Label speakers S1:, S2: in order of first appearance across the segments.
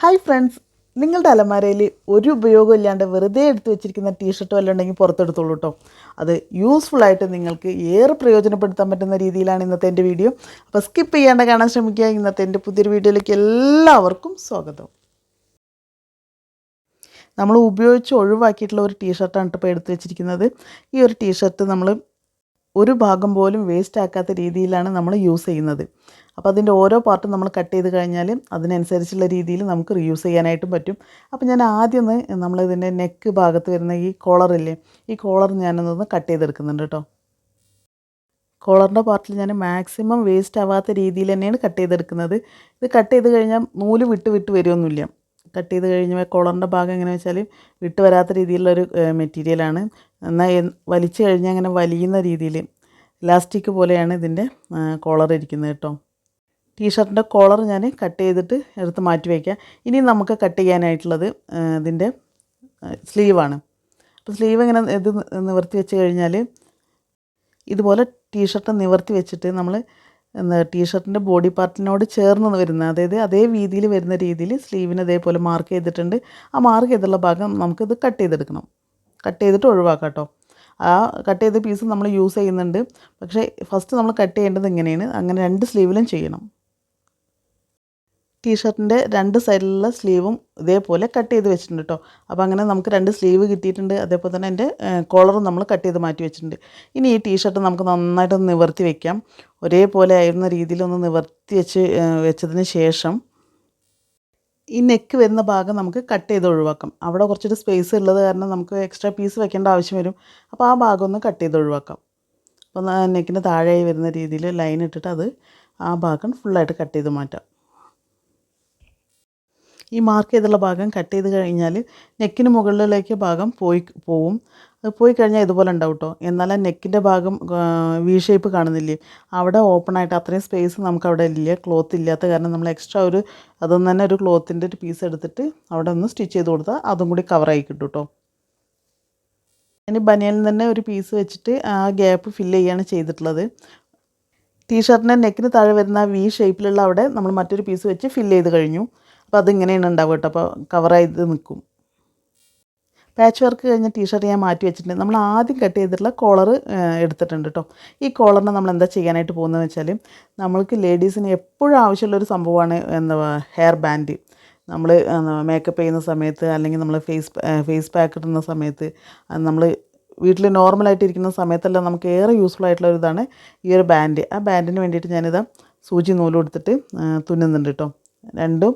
S1: Hi friends നിങ്ങളുടെ അലമാരയിൽ ഒരു ഉപയോഗം ഇല്ലാണ്ട് വെറുതെ എടുത്തു വെച്ചിരിക്കുന്ന ടീഷർട്ടോ വല്ലതും ഉണ്ടെങ്കിൽ പുറത്തെടുത്തോളൂ കേട്ടോ അത് യൂസ്ഫുള്ളായിട്ട് നിങ്ങൾക്ക് ഏറെ പ്രയോജനപ്പെടുത്താൻ പറ്റുന്ന രീതിയിലാണ് ഇന്നത്തെ എന്റെ വീഡിയോ അപ്പോൾ സ്കിപ്പ് ചെയ്യാണ്ട് കാണാൻ ശ്രമിക്കുക. ഇന്നത്തെ എന്റെ പുതിയൊരു വീഡിയോയിലേക്ക് എല്ലാവർക്കും സ്വാഗതം. നമ്മൾ ഉപയോഗിച്ച് ഒഴിവാക്കിയിട്ടുള്ള ഒരു ടീഷർട്ടാണ് ഇപ്പോൾ എടുത്തു വെച്ചിരിക്കുന്നത്. ഈ ഒരു ടീഷർട്ട് നമ്മൾ ഒരു ഭാഗം പോലും വേസ്റ്റ് ആക്കാത്ത രീതിയിലാണ് നമ്മൾ യൂസ് ചെയ്യുന്നത്. അപ്പോൾ അതിന്റെ ഓരോ പാർട്ടും നമ്മൾ കട്ട് ചെയ്ത് കഴിഞ്ഞാൽ അതിനനുസരിച്ചുള്ള രീതിയിൽ നമുക്ക് റീയൂസ് ചെയ്യാനായിട്ടും പറ്റും. അപ്പോൾ ഞാൻ ആദ്യം ഒന്ന് നമ്മളിതിന്റെ നെക്ക് ഭാഗത്ത് വരുന്ന ഈ കോളറില്ലേ ഈ കോളർ ഞാനൊന്ന് കട്ട് ചെയ്തെടുക്കുന്നുണ്ട് കേട്ടോ കോളറിന്റെ പാർട്ടിൽ ഞാൻ മാക്സിമം വേസ്റ്റ് ആവാത്ത രീതിയിൽ തന്നെയാണ് കട്ട് ചെയ്തെടുക്കുന്നത്. ഇത് കട്ട് ചെയ്ത് കഴിഞ്ഞാൽ നൂൽ വിട്ട് വിട്ട് വരുമൊന്നുമില്ല കട്ട് ചെയ്ത് കഴിഞ്ഞാൽ കോളറിന്റെ ഭാഗം എങ്ങനെ വെച്ചാൽ വിട്ട് വരാത്ത രീതിയിലുള്ളൊരു മെറ്റീരിയലാണ് എന്നാൽ വലിച്ചു കഴിഞ്ഞാൽ അങ്ങനെ വലിയുന്ന രീതിയിൽ ഇലാസ്റ്റിക് പോലെയാണ് ഇതിന്റെ കോളർ ഇരിക്കുന്നത് കേട്ടോ. ടീഷർട്ടിന്റെ കോളർ ഞാൻ കട്ട് ചെയ്തിട്ട് എടുത്ത് മാറ്റി വയ്ക്കുക ഇനി നമുക്ക് കട്ട് ചെയ്യാനായിട്ടുള്ളത് ഇതിന്റെ സ്ലീവാണ് അപ്പോൾ സ്ലീവ് ഇങ്ങനെ ഇത് നിവർത്തി വെച്ച് കഴിഞ്ഞാൽ ഇതുപോലെ ടീഷർട്ട് നിവർത്തി വെച്ചിട്ട് നമ്മൾ ടീഷർട്ടിന്റെ ബോഡി പാർട്ടിനോട് ചേർന്ന് വരുന്ന അതായത് അതേ വീതിയിൽ വരുന്ന രീതിയിൽ സ്ലീവിന് അതേപോലെ മാർക്ക് ചെയ്തിട്ടുണ്ട്. ആ മാർക്ക് ചെയ്തുള്ള ഭാഗം നമുക്കിത് കട്ട് ചെയ്തെടുക്കണം. കട്ട് ചെയ്തിട്ട് ഒഴിവാക്കാം കേട്ടോ. ആ കട്ട് ചെയ്ത പീസ് നമ്മൾ യൂസ് ചെയ്യുന്നുണ്ട്. പക്ഷേ ഫസ്റ്റ് നമ്മൾ കട്ട് ചെയ്യേണ്ടത് ഇങ്ങനെയാണ്. അങ്ങനെ രണ്ട് സ്ലീവിലും ചെയ്യണം. ടീഷർട്ടിന്റെ രണ്ട് സൈഡിലുള്ള സ്ലീവും ഇതേപോലെ കട്ട് ചെയ്ത് വെച്ചിട്ടുണ്ട് കേട്ടോ അപ്പോൾ അങ്ങനെ നമുക്ക് രണ്ട് സ്ലീവ് കിട്ടിയിട്ടുണ്ട്. അതേപോലെ തന്നെ എന്റെ കോളറും നമ്മൾ കട്ട് ചെയ്ത് മാറ്റി വെച്ചിട്ടുണ്ട്. ഇനി ഈ ടീഷർട്ട് നമുക്ക് നന്നായിട്ടൊന്ന് നിവർത്തി വെക്കാം. ഒരേപോലെ ആയിരുന്ന രീതിയിൽ ഒന്ന് നിവർത്തി വെച്ച് വെച്ചതിന് ശേഷം ഈ നെക്ക് വരുന്ന ഭാഗം നമുക്ക് കട്ട് ചെയ്ത് ഒഴിവാക്കാം. അവിടെ കുറച്ചൊരു സ്പേസ് ഉള്ളത് കാരണം നമുക്ക് എക്സ്ട്രാ പീസ് വെക്കേണ്ട ആവശ്യം വരും. അപ്പോൾ ആ ഭാഗം ഒന്ന് കട്ട് ചെയ്ത് ഒഴിവാക്കാം. അപ്പോൾ നെക്കിന് താഴെയായി വരുന്ന രീതിയിൽ ലൈൻ ഇട്ടിട്ട് അത് ആ ഭാഗം ഫുള്ളായിട്ട് കട്ട് ചെയ്ത് മാറ്റാം. ഈ മാർക്ക് ചെയ്തുള്ള ഭാഗം കട്ട് ചെയ്ത് കഴിഞ്ഞാൽ നെക്കിന് മുകളിലേക്ക് ഭാഗം പോയി പോവും. അത് പോയി കഴിഞ്ഞാൽ ഇതുപോലെ ഉണ്ടാവും കേട്ടോ എന്നാൽ നെക്കിന്റെ ഭാഗം വി ഷേപ്പ് കാണുന്നില്ലേ? അവിടെ ഓപ്പൺ ആയിട്ട് അത്രയും സ്പേസ് നമുക്ക് അവിടെ ഇല്ല. ക്ലോത്ത് ഇല്ലാത്ത കാരണം നമ്മൾ എക്സ്ട്രാ ഒരു അതൊന്നും തന്നെ ഒരു ക്ലോത്തിന്റെ ഒരു പീസ് എടുത്തിട്ട് അവിടെ ഒന്ന് സ്റ്റിച്ച് ചെയ്ത് കൊടുത്താൽ അതും കൂടി കവറായി കിട്ടും കേട്ടോ ഇനി ബനിയനിൽ തന്നെ ഒരു പീസ് വെച്ചിട്ട് ആ ഗ്യാപ്പ് ഫില്ല് ചെയ്യാണ് ചെയ്തിട്ടുള്ളത്. ടീഷർട്ടിന്റെ നെക്കിന് താഴെ വരുന്ന വി ഷേപ്പിലുള്ള അവിടെ നമ്മൾ മറ്റൊരു പീസ് വെച്ച് ഫില്ല് ചെയ്ത് കഴിഞ്ഞു. അപ്പോൾ അതിങ്ങനെയാണ് ഉണ്ടാവുക കേട്ടോ. അപ്പോൾ കവർ കവറായത് നിൽക്കും പാച്ച് വർക്ക് കഴിഞ്ഞ ടീഷർട്ട് ഞാൻ മാറ്റി വെച്ചിട്ടുണ്ട്. നമ്മൾ ആദ്യം കട്ട് ചെയ്തിട്ടുള്ള കോളർ എടുത്തിട്ടുണ്ട് കേട്ടോ. ഈ കോളറിനെ നമ്മൾ എന്താ ചെയ്യാനായിട്ട് പോകുന്നതെന്ന് വെച്ചാൽ നമ്മൾക്ക് ലേഡീസിന് എപ്പോഴും ആവശ്യമുള്ളൊരു സംഭവമാണ് എന്താ ഹെയർ ബാൻഡ് നമ്മൾ മേക്കപ്പ് ചെയ്യുന്ന സമയത്ത് അല്ലെങ്കിൽ നമ്മൾ ഫേസ് ഫേസ് പാക്ക് ഇടുന്ന സമയത്ത് നമ്മൾ വീട്ടിൽ നോർമലായിട്ട് ഇരിക്കുന്ന സമയത്തെല്ലാം നമുക്ക് ഏറെ യൂസ്ഫുൾ ആയിട്ടുള്ള ഒരു ഈ ഒരു ബാൻഡ് ആ ബാൻഡിന് വേണ്ടിയിട്ട് ഞാനിതാ സൂചി നൂൽ കൊടുത്തിട്ട് തുന്നുന്നുണ്ട് കേട്ടോ. രണ്ടും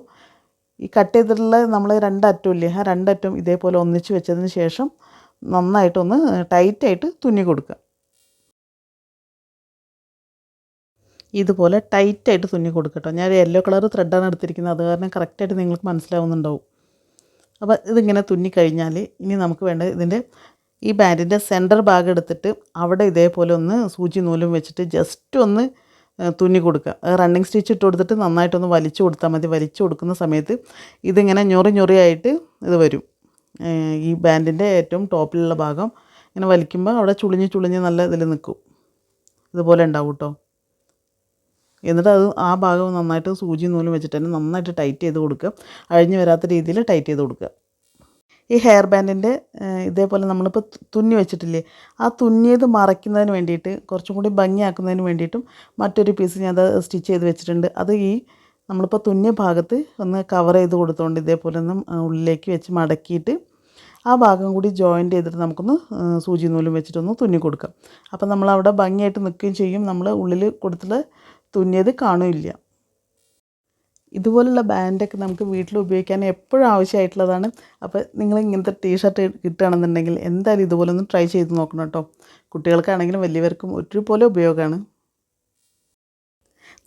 S1: ഈ കട്ട് ചെയ്തിട്ടുള്ള നമ്മൾ രണ്ടറ്റമില്ലേ ആ രണ്ടറ്റം ഇതേപോലെ ഒന്നിച്ച് വെച്ചതിന് ശേഷം നന്നായിട്ടൊന്ന് ടൈറ്റായിട്ട് തുന്നി കൊടുക്കുക. ഇതുപോലെ ടൈറ്റായിട്ട് തുന്നി കൊടുക്കട്ടോ ഞാൻ യെല്ലോ കളർ ത്രെഡാണ് എടുത്തിരിക്കുന്നത്. അത് കാരണം കറക്റ്റായിട്ട് നിങ്ങൾക്ക് മനസ്സിലാവുന്നുണ്ടാവും. അപ്പോൾ ഇതിങ്ങനെ തുന്നി കഴിഞ്ഞാൽ ഇനി നമുക്ക് വേണ്ട ഇതിന്റെ ഈ ബാൻഡിന്റെ സെന്റർ ഭാഗം എടുത്തിട്ട് അവിടെ ഇതേപോലെ ഒന്ന് സൂചി നൂലും വെച്ചിട്ട് ജസ്റ്റ് ഒന്ന് തുന്നി കൊടുക്കുക. റണ്ണിങ് സ്റ്റിച്ച് ഇട്ട് കൊടുത്തിട്ട് നന്നായിട്ടൊന്ന് വലിച്ചു കൊടുത്താൽ മതി. വലിച്ചു കൊടുക്കുന്ന സമയത്ത് ഇതിങ്ങനെ ഞൊറി ഞൊറിയായിട്ട് ഇത് വരും. ഈ ബാൻഡിന്റെ ഏറ്റവും ടോപ്പിലുള്ള ഭാഗം ഇങ്ങനെ വലിക്കുമ്പോൾ അവിടെ ചുളിഞ്ഞ് ചുളിഞ്ഞ് നല്ല ഇതിൽ നിൽക്കും. ഇതുപോലെ ഉണ്ടാവും കേട്ടോ എന്നിട്ട് അത് ആ ഭാഗം നന്നായിട്ട് സൂചി നൂലും വെച്ചിട്ട് തന്നെ നന്നായിട്ട് ടൈറ്റ് ചെയ്ത് കൊടുക്കുക. അഴിഞ്ഞ് വരാത്ത രീതിയിൽ ടൈറ്റ് ചെയ്ത് കൊടുക്കുക. ഈ ഹെയർ ബാൻഡിന്റെ ഇതേപോലെ നമ്മളിപ്പോൾ തുന്നി വെച്ചിട്ടില്ലേ ആ തുന്നിയത് മറയ്ക്കുന്നതിന് വേണ്ടിയിട്ട് കുറച്ചും കൂടി ഭംഗിയാക്കുന്നതിന് വേണ്ടിയിട്ടും മറ്റൊരു പീസ് ഞാൻ അത് സ്റ്റിച്ച് ചെയ്ത് വെച്ചിട്ടുണ്ട്. അത് ഈ നമ്മളിപ്പോൾ തുന്നിയ ഭാഗത്ത് ഒന്ന് കവർ ചെയ്ത് കൊടുത്തുകൊണ്ട് ഇതേപോലെ ഒന്ന് ഉള്ളിലേക്ക് വെച്ച് മടക്കിയിട്ട് ആ ഭാഗം കൂടി ജോയിന്റ് ചെയ്തിട്ട് നമുക്കൊന്ന് സൂചി നൂലും വെച്ചിട്ടൊന്ന് തുന്നി കൊടുക്കാം. അപ്പം നമ്മളവിടെ ഭംഗിയായിട്ട് നിൽക്കുകയും ചെയ്യും. നമ്മൾ ഉള്ളിൽ കൊടുത്തിട്ട് തുന്നിയത് കാണുമില്ല ഇതുപോലുള്ള ബാൻഡൊക്കെ നമുക്ക് വീട്ടിൽ ഉപയോഗിക്കാൻ എപ്പോഴും ആവശ്യമായിട്ടുള്ളതാണ്. അപ്പോൾ നിങ്ങൾ ഇങ്ങനത്തെ ടീഷർട്ട് കിട്ടുകയാണെന്നുണ്ടെങ്കിൽ എന്തായാലും ഇതുപോലെ ഒന്ന് ട്രൈ ചെയ്ത് നോക്കണം കേട്ടോ കുട്ടികൾക്കാണെങ്കിലും വലിയവർക്കും ഒരുപോലെ ഉപയോഗമാണ്.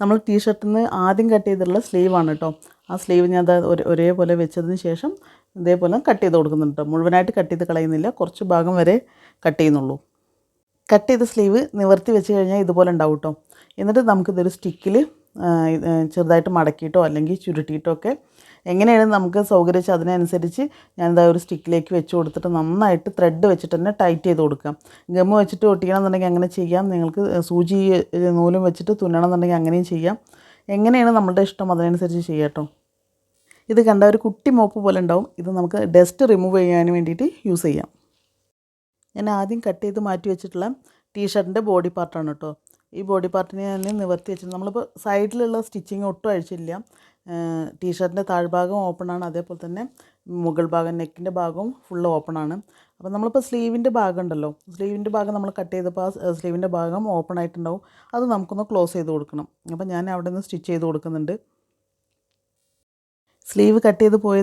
S1: നമ്മൾ ടീഷർട്ടിൽ നിന്ന് ആദ്യം കട്ട് ചെയ്തിട്ടുള്ള സ്ലീവാണ് കേട്ടോ ആ സ്ലീവ് ഞാൻ ഒരേ ഒരേപോലെ വെച്ചതിന് ശേഷം ഇതേപോലെ കട്ട് ചെയ്ത് കൊടുക്കുന്നുണ്ട് മുഴുവനായിട്ട് കട്ട് ചെയ്ത് കളയുന്നില്ല. കുറച്ച് ഭാഗം വരെ കട്ട് ചെയ്യുന്നുള്ളൂ. കട്ട് ചെയ്ത സ്ലീവ് നിവർത്തി വെച്ച് കഴിഞ്ഞാൽ ഇതുപോലെ ഉണ്ടാവും കേട്ടോ എന്നിട്ട് നമുക്കിതൊരു സ്റ്റിക്കിൽ ചെറുതായിട്ട് മടക്കിയിട്ടോ അല്ലെങ്കിൽ ചുരുട്ടിയിട്ടോ ഒക്കെ എങ്ങനെയാണ് നമുക്ക് സൗകര്യം അതിനനുസരിച്ച് ഞാനിതാ ഒരു സ്റ്റിക്കിലേക്ക് വെച്ച് കൊടുത്തിട്ട് നന്നായിട്ട് ത്രെഡ് വെച്ചിട്ട് തന്നെ ടൈറ്റ് ചെയ്ത് കൊടുക്കാം. ഗമ്മ് വെച്ചിട്ട് ഒട്ടിക്കണം എന്നുണ്ടെങ്കിൽ അങ്ങനെ ചെയ്യാം. നിങ്ങൾക്ക് സൂചി നൂലും വെച്ചിട്ട് തുന്നണം എന്നുണ്ടെങ്കിൽ അങ്ങനെയും ചെയ്യാം. എങ്ങനെയാണ് നമ്മുടെ ഇഷ്ടം അതിനനുസരിച്ച് ചെയ്യാട്ടോ ഇത് കണ്ട ഒരു കുട്ടി മോപ്പ് പോലെ ഉണ്ടാവും. ഇത് നമുക്ക് ഡസ്റ്റ് റിമൂവ് ചെയ്യാൻ വേണ്ടിയിട്ട് യൂസ് ചെയ്യാം. ഞാൻ ആദ്യം കട്ട് ചെയ്ത് മാറ്റി വെച്ചിട്ടുള്ള ടീഷർട്ടിന്റെ ബോഡി പാർട്ടാണ് കേട്ടോ ഈ ബോഡി പാർട്ടിനെ ഞാൻ നിവർത്തി വെച്ചിട്ട് നമ്മളിപ്പോൾ സൈഡിലുള്ള സ്റ്റിച്ചിങ് ഒട്ടും അഴിച്ചില്ല. ടീഷർട്ടിന്റെ താഴ്ഭാഗം ഓപ്പൺ ആണ്. അതേപോലെ തന്നെ മുകൾ ഭാഗം നെക്കിന്റെ ഭാഗവും ഫുള്ള് ഓപ്പണാണ് അപ്പോൾ നമ്മളിപ്പോൾ സ്ലീവിന്റെ ഭാഗം ഉണ്ടല്ലോ. സ്ലീവിന്റെ ഭാഗം നമ്മൾ കട്ട് ചെയ്തപ്പോൾ ആ സ്ലീവിന്റെ ഭാഗം ഓപ്പൺ ആയിട്ടുണ്ടാവും. അത് നമുക്കൊന്ന് ക്ലോസ് ചെയ്ത് കൊടുക്കണം. അപ്പോൾ ഞാൻ അവിടെ നിന്ന് സ്റ്റിച്ച് ചെയ്ത് കൊടുക്കുന്നുണ്ട്. സ്ലീവ് കട്ട് ചെയ്ത് പോയ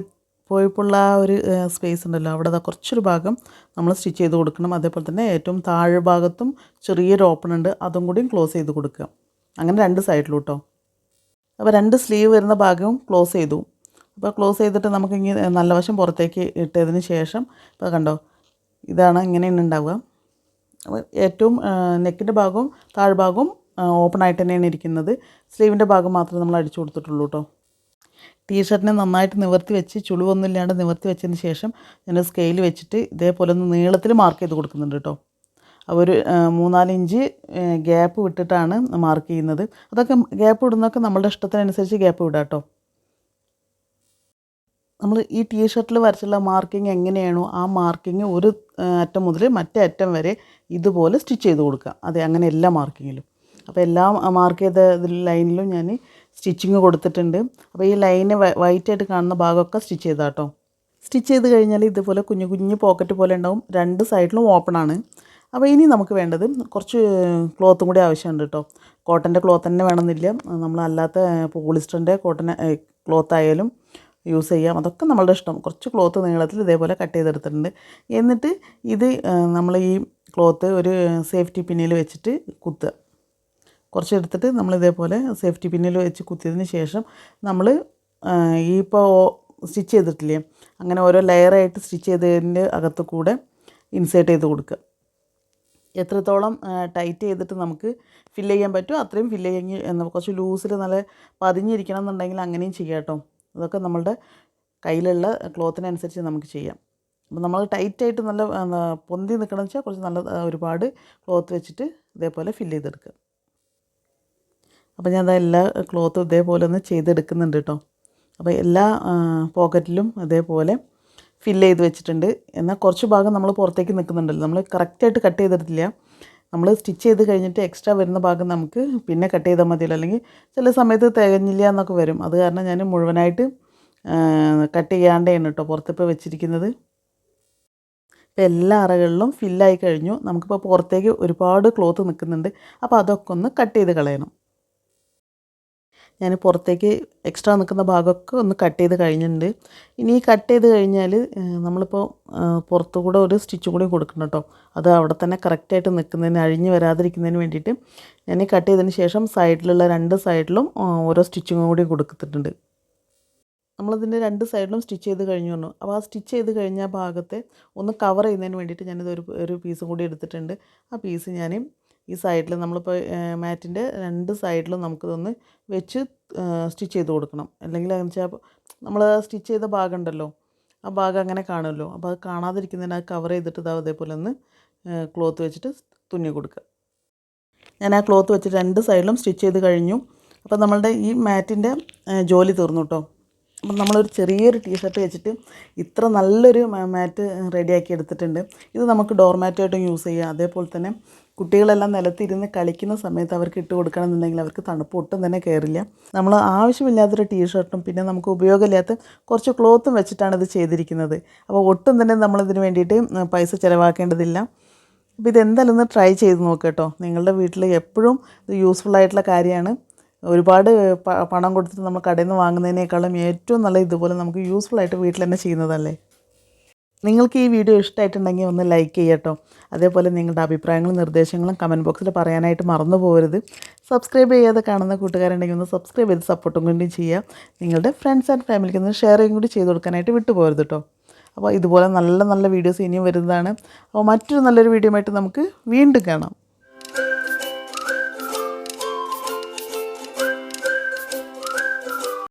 S1: പോയപ്പോഴുള്ള ആ ഒരു സ്പേസ് ഉണ്ടല്ലോ. അവിടെ കുറച്ചൊരു ഭാഗം നമ്മൾ സ്റ്റിച്ച് ചെയ്ത് കൊടുക്കണം. അതേപോലെ തന്നെ ഏറ്റവും താഴെ ഭാഗത്തും ചെറിയൊരു ഓപ്പൺ ഉണ്ട്. അതും കൂടിയും ക്ലോസ് ചെയ്ത് കൊടുക്കുക. അങ്ങനെ രണ്ട് സൈഡിലും കേട്ടോ അപ്പോൾ രണ്ട് സ്ലീവ് വരുന്ന ഭാഗവും ക്ലോസ് ചെയ്തു. അപ്പോൾ ക്ലോസ് ചെയ്തിട്ട് നമുക്ക് ഇങ്ങനെ നല്ല വശം പുറത്തേക്ക് ഇട്ടതിന് ശേഷം ഇപ്പോൾ കണ്ടോ ഇതാണ് ഇങ്ങനെയാണ് ഉണ്ടാവുക. അപ്പോൾ ഏറ്റവും നെക്കിന്റെ ഭാഗവും താഴ്ഭാഗവും ഓപ്പൺ ആയിട്ട് തന്നെയാണ് ഇരിക്കുന്നത്. സ്ലീവിന്റെ ഭാഗം മാത്രമേ നമ്മൾ അടിച്ചു കൊടുത്തിട്ടുള്ളൂ കേട്ടോ ടീഷർട്ടിനെ നന്നായിട്ട് നിവർത്തി വെച്ച് ചുളിവൊന്നും ഇല്ലാണ്ട് നിവർത്തി വെച്ചതിന് ശേഷം ഞാൻ സ്കെയിൽ വെച്ചിട്ട് ഇതേപോലെ ഒന്ന് നീളത്തിൽ മാർക്ക് ചെയ്ത് കൊടുക്കുന്നുണ്ട് കേട്ടോ ഒരു മൂന്നാലിഞ്ച് ഗ്യാപ്പ് വിട്ടിട്ടാണ് മാർക്ക് ചെയ്യുന്നത്. അതൊക്കെ ഗ്യാപ്പ് ഇടുന്നതൊക്കെ നമ്മളുടെ ഇഷ്ടത്തിനനുസരിച്ച് ഗ്യാപ്പ് വിടാം കേട്ടോ നമ്മൾ ഈ ടീഷർട്ടിൽ വരച്ചുള്ള മാർക്കിംഗ് എങ്ങനെയാണോ ആ മാർക്കിംഗ് ഒരു അറ്റം മുതൽ മറ്റേ അറ്റം വരെ ഇതുപോലെ സ്റ്റിച്ച് ചെയ്ത് കൊടുക്കുക. അതെ അങ്ങനെ എല്ലാ മാർക്കിങ്ങിലും അപ്പോൾ എല്ലാ മാർക്ക് ചെയ്ത ലൈനിലും ഞാൻ സ്റ്റിച്ചിങ് കൊടുത്തിട്ടുണ്ട്. അപ്പോൾ ഈ ലൈന് വൈറ്റ് ആയിട്ട് കാണുന്ന ഭാഗമൊക്കെ സ്റ്റിച്ച് ചെയ്താൽ കേട്ടോ സ്റ്റിച്ച് ചെയ്ത് കഴിഞ്ഞാൽ ഇതുപോലെ കുഞ്ഞു കുഞ്ഞു പോക്കറ്റ് പോലെ ഉണ്ടാവും. രണ്ട് സൈഡിലും ഓപ്പൺ ആണ്. അപ്പോൾ ഇനി നമുക്ക് വേണ്ടത് കുറച്ച് ക്ലോത്തും കൂടി ആവശ്യമുണ്ട് കേട്ടോ. കോട്ടന്റെ ക്ലോത്ത് തന്നെ വേണമെന്നില്ല. നമ്മളല്ലാത്ത പോളിസ്റ്ററിന്റെ കോട്ടൺ ക്ലോത്ത് ആയാലും യൂസ് ചെയ്യാം. അതൊക്കെ നമ്മളുടെ ഇഷ്ടം. കുറച്ച് ക്ലോത്ത് നീളത്തിൽ ഇതേപോലെ കട്ട് ചെയ്തെടുത്തിട്ടുണ്ട്. എന്നിട്ട് ഇത് നമ്മൾ ഈ ക്ലോത്ത് ഒരു സേഫ്റ്റി പിന്നിൽ വെച്ചിട്ട് കുത്തുക. കുറച്ച് എടുത്തിട്ട് നമ്മൾ ഇതേപോലെ സേഫ്റ്റി പിന്നിൽ വെച്ച് കുത്തിയതിന് ശേഷം നമ്മൾ ഈ ഇപ്പോൾ സ്റ്റിച്ച് ചെയ്തിട്ടില്ലേ അങ്ങനെ ഓരോ ലെയറായിട്ട് സ്റ്റിച്ച് ചെയ്തതിന്റെ അകത്ത് കൂടെ ഇൻസേർട്ട് ചെയ്ത് കൊടുക്കുക. എത്രത്തോളം ടൈറ്റ് ചെയ്തിട്ട് നമുക്ക് ഫില്ല് ചെയ്യാൻ പറ്റുമോ അത്രയും ഫില്ല് ചെയ്യാൻ കുറച്ച് ലൂസിൽ നല്ല പതിഞ്ഞിരിക്കണം എന്നുണ്ടെങ്കിൽ അങ്ങനെയും ചെയ്യാം കേട്ടോ. അതൊക്കെ നമ്മളുടെ കയ്യിലുള്ള ക്ലോത്തിനനുസരിച്ച് നമുക്ക് ചെയ്യാം. അപ്പോൾ നമ്മൾ ടൈറ്റായിട്ട് നല്ല പൊന്തി നിൽക്കണമെന്ന് വെച്ചാൽ കുറച്ച് നല്ല ഒരുപാട് ക്ലോത്ത് വെച്ചിട്ട് ഇതേപോലെ ഫില്ല് ചെയ്തെടുക്കുക. അപ്പോൾ ഞാൻ ദാ എല്ലാ ക്ലോത്തും ഇതേപോലെ ഒന്ന് ചെയ്തെടുക്കുന്നുണ്ട് കേട്ടോ അപ്പോൾ എല്ലാ പോക്കറ്റിലും അതേപോലെ ഫില്ല് ചെയ്ത് വെച്ചിട്ടുണ്ട്. എന്നാൽ കുറച്ച് ഭാഗം നമ്മൾ പുറത്തേക്ക് നിൽക്കുന്നുണ്ടല്ലോ. നമ്മൾ കറക്റ്റായിട്ട് കട്ട് ചെയ്തെടുത്തില്ല നമ്മൾ സ്റ്റിച്ച് ചെയ്ത് കഴിഞ്ഞിട്ട് എക്സ്ട്രാ വരുന്ന ഭാഗം നമുക്ക് പിന്നെ കട്ട് ചെയ്താൽ മതിയല്ലോ. അല്ലെങ്കിൽ ചില സമയത്ത് തികഞ്ഞില്ല എന്നൊക്കെ വരും. അത് കാരണം ഞാൻ മുഴുവനായിട്ട് കട്ട് ചെയ്യാണ്ടാണ് കേട്ടോ പുറത്തിപ്പോൾ വെച്ചിരിക്കുന്നത്. ഇപ്പോൾ എല്ലാ അറകളിലും ഫില്ലായി കഴിഞ്ഞു. നമുക്കിപ്പോൾ പുറത്തേക്ക് ഒരുപാട് ക്ലോത്ത് നിൽക്കുന്നുണ്ട്. അപ്പോൾ അതൊക്കെ ഒന്ന് കട്ട് ചെയ്ത് കളയണം. ഞാൻ പുറത്തേക്ക് എക്സ്ട്രാ നിൽക്കുന്ന ഭാഗമൊക്കെ ഒന്ന് കട്ട് ചെയ്ത് കഴിഞ്ഞിട്ടുണ്ട്. ഇനി കട്ട് ചെയ്ത് കഴിഞ്ഞാൽ നമ്മളിപ്പോൾ പുറത്തു കൂടെ ഒരു സ്റ്റിച്ച് കൂടി കൊടുക്കണം കേട്ടോ അത് അവിടെ തന്നെ കറക്റ്റായിട്ട് നിൽക്കുന്നതിന് അഴിഞ്ഞ് വരാതിരിക്കുന്നതിന് വേണ്ടിയിട്ട് ഞാൻ കട്ട് ചെയ്തതിന് ശേഷം സൈഡിലുള്ള രണ്ട് സൈഡിലും ഓരോ സ്റ്റിച്ചിങ്ങും കൂടി കൊടുത്തിട്ടുണ്ട്. നമ്മളതിന്റെ രണ്ട് സൈഡിലും സ്റ്റിച്ച് ചെയ്ത് കഴിഞ്ഞു പറഞ്ഞു. അപ്പോൾ ആ സ്റ്റിച്ച് ചെയ്ത് കഴിഞ്ഞ ഭാഗത്തെ ഒന്ന് കവർ ചെയ്യുന്നതിന് വേണ്ടിയിട്ട് ഞാനിത് ഒരു ഒരു പീസും കൂടി എടുത്തിട്ടുണ്ട്. ആ പീസ് ഞാൻ ഈ സൈഡിൽ നമ്മളിപ്പോൾ മാറ്റിന്റെ രണ്ട് സൈഡിലും നമുക്കിതൊന്ന് വെച്ച് സ്റ്റിച്ച് ചെയ്ത് കൊടുക്കണം. അല്ലെങ്കിൽ എന്ന് വെച്ചാൽ നമ്മൾ സ്റ്റിച്ച് ചെയ്ത ഭാഗം ഉണ്ടല്ലോ ആ ഭാഗം അങ്ങനെ കാണുമല്ലോ അപ്പോൾ അത് കാണാതിരിക്കുന്നതിന് അത് കവർ ചെയ്തിട്ട് ഇതാ അതേപോലെ ഒന്ന് ക്ലോത്ത് വെച്ചിട്ട് തുന്നി കൊടുക്കുക. ഞാൻ ആ ക്ലോത്ത് വെച്ചിട്ട് രണ്ട് സൈഡിലും സ്റ്റിച്ച് ചെയ്ത് കഴിഞ്ഞു. അപ്പോൾ നമ്മളുടെ ഈ മാറ്റിന്റെ ജോലി തീർന്നു കേട്ടോ അപ്പം നമ്മളൊരു ചെറിയൊരു ടീഷർട്ട് വെച്ചിട്ട് ഇത്ര നല്ലൊരു മാറ്റ് റെഡിയാക്കി എടുത്തിട്ടുണ്ട്. ഇത് നമുക്ക് ഡോർ മാറ്റായിട്ടും യൂസ് ചെയ്യാം. അതേപോലെ തന്നെ കുട്ടികളെല്ലാം നിലത്തിരുന്ന് കളിക്കുന്ന സമയത്ത് അവർക്ക് ഇട്ട് കൊടുക്കണമെന്നുണ്ടെങ്കിൽ അവർക്ക് തണുപ്പ് ഒട്ടും തന്നെ കയറില്ല. നമ്മൾ ആവശ്യമില്ലാത്തൊരു ടീഷർട്ടും പിന്നെ നമുക്ക് ഉപയോഗമില്ലാത്ത കുറച്ച് ക്ലോത്തും വെച്ചിട്ടാണ് ഇത് ചെയ്തിരിക്കുന്നത്. അപ്പോൾ ഒട്ടും തന്നെ നമ്മളിതിന് വേണ്ടിയിട്ട് പൈസ ചിലവാക്കേണ്ടതില്ല. അപ്പോൾ ഇതെന്തായാലും ഒന്ന് ട്രൈ ചെയ്ത് നോക്കുക കേട്ടോ. നിങ്ങളുടെ വീട്ടിൽ എപ്പോഴും ഇത് യൂസ്ഫുൾ ആയിട്ടുള്ള കാര്യമാണ്. ഒരുപാട് പണം കൊടുത്തിട്ട് നമ്മൾ കടയിൽ നിന്ന് വാങ്ങുന്നതിനേക്കാളും ഏറ്റവും നല്ല ഇതുപോലെ നമുക്ക് യൂസ്ഫുൾ ആയിട്ട് വീട്ടിൽ തന്നെ ചെയ്യുന്നതല്ലേ? നിങ്ങൾക്ക് ഈ വീഡിയോ ഇഷ്ടമായിട്ടുണ്ടെങ്കിൽ ഒന്ന് ലൈക്ക് ചെയ്യട്ടോ. അതേപോലെ നിങ്ങളുടെ അഭിപ്രായങ്ങളും നിർദ്ദേശങ്ങളും കമന്റ് ബോക്സിൽ പറയാനായിട്ട് മറന്നു പോകരുത്. സബ്സ്ക്രൈബ് ചെയ്യാതെ കാണുന്ന കൂട്ടുകാരുണ്ടെങ്കിൽ ഒന്ന് സബ്സ്ക്രൈബ് ചെയ്ത് സപ്പോർട്ടും കൂടി ചെയ്യുക. നിങ്ങളുടെ ഫ്രണ്ട്സ് ആൻഡ് ഫാമിലിക്ക് ഒന്ന് ഷെയറിങ് കൂടി ചെയ്ത് കൊടുക്കാനായിട്ട് വിട്ടുപോകരുത് കേട്ടോ അപ്പോൾ ഇതുപോലെ നല്ല നല്ല വീഡിയോസ് ഇനിയും വരുന്നതാണ്. അപ്പോൾ മറ്റൊരു നല്ലൊരു വീഡിയോ ആയിട്ട് നമുക്ക് വീണ്ടും കാണാം.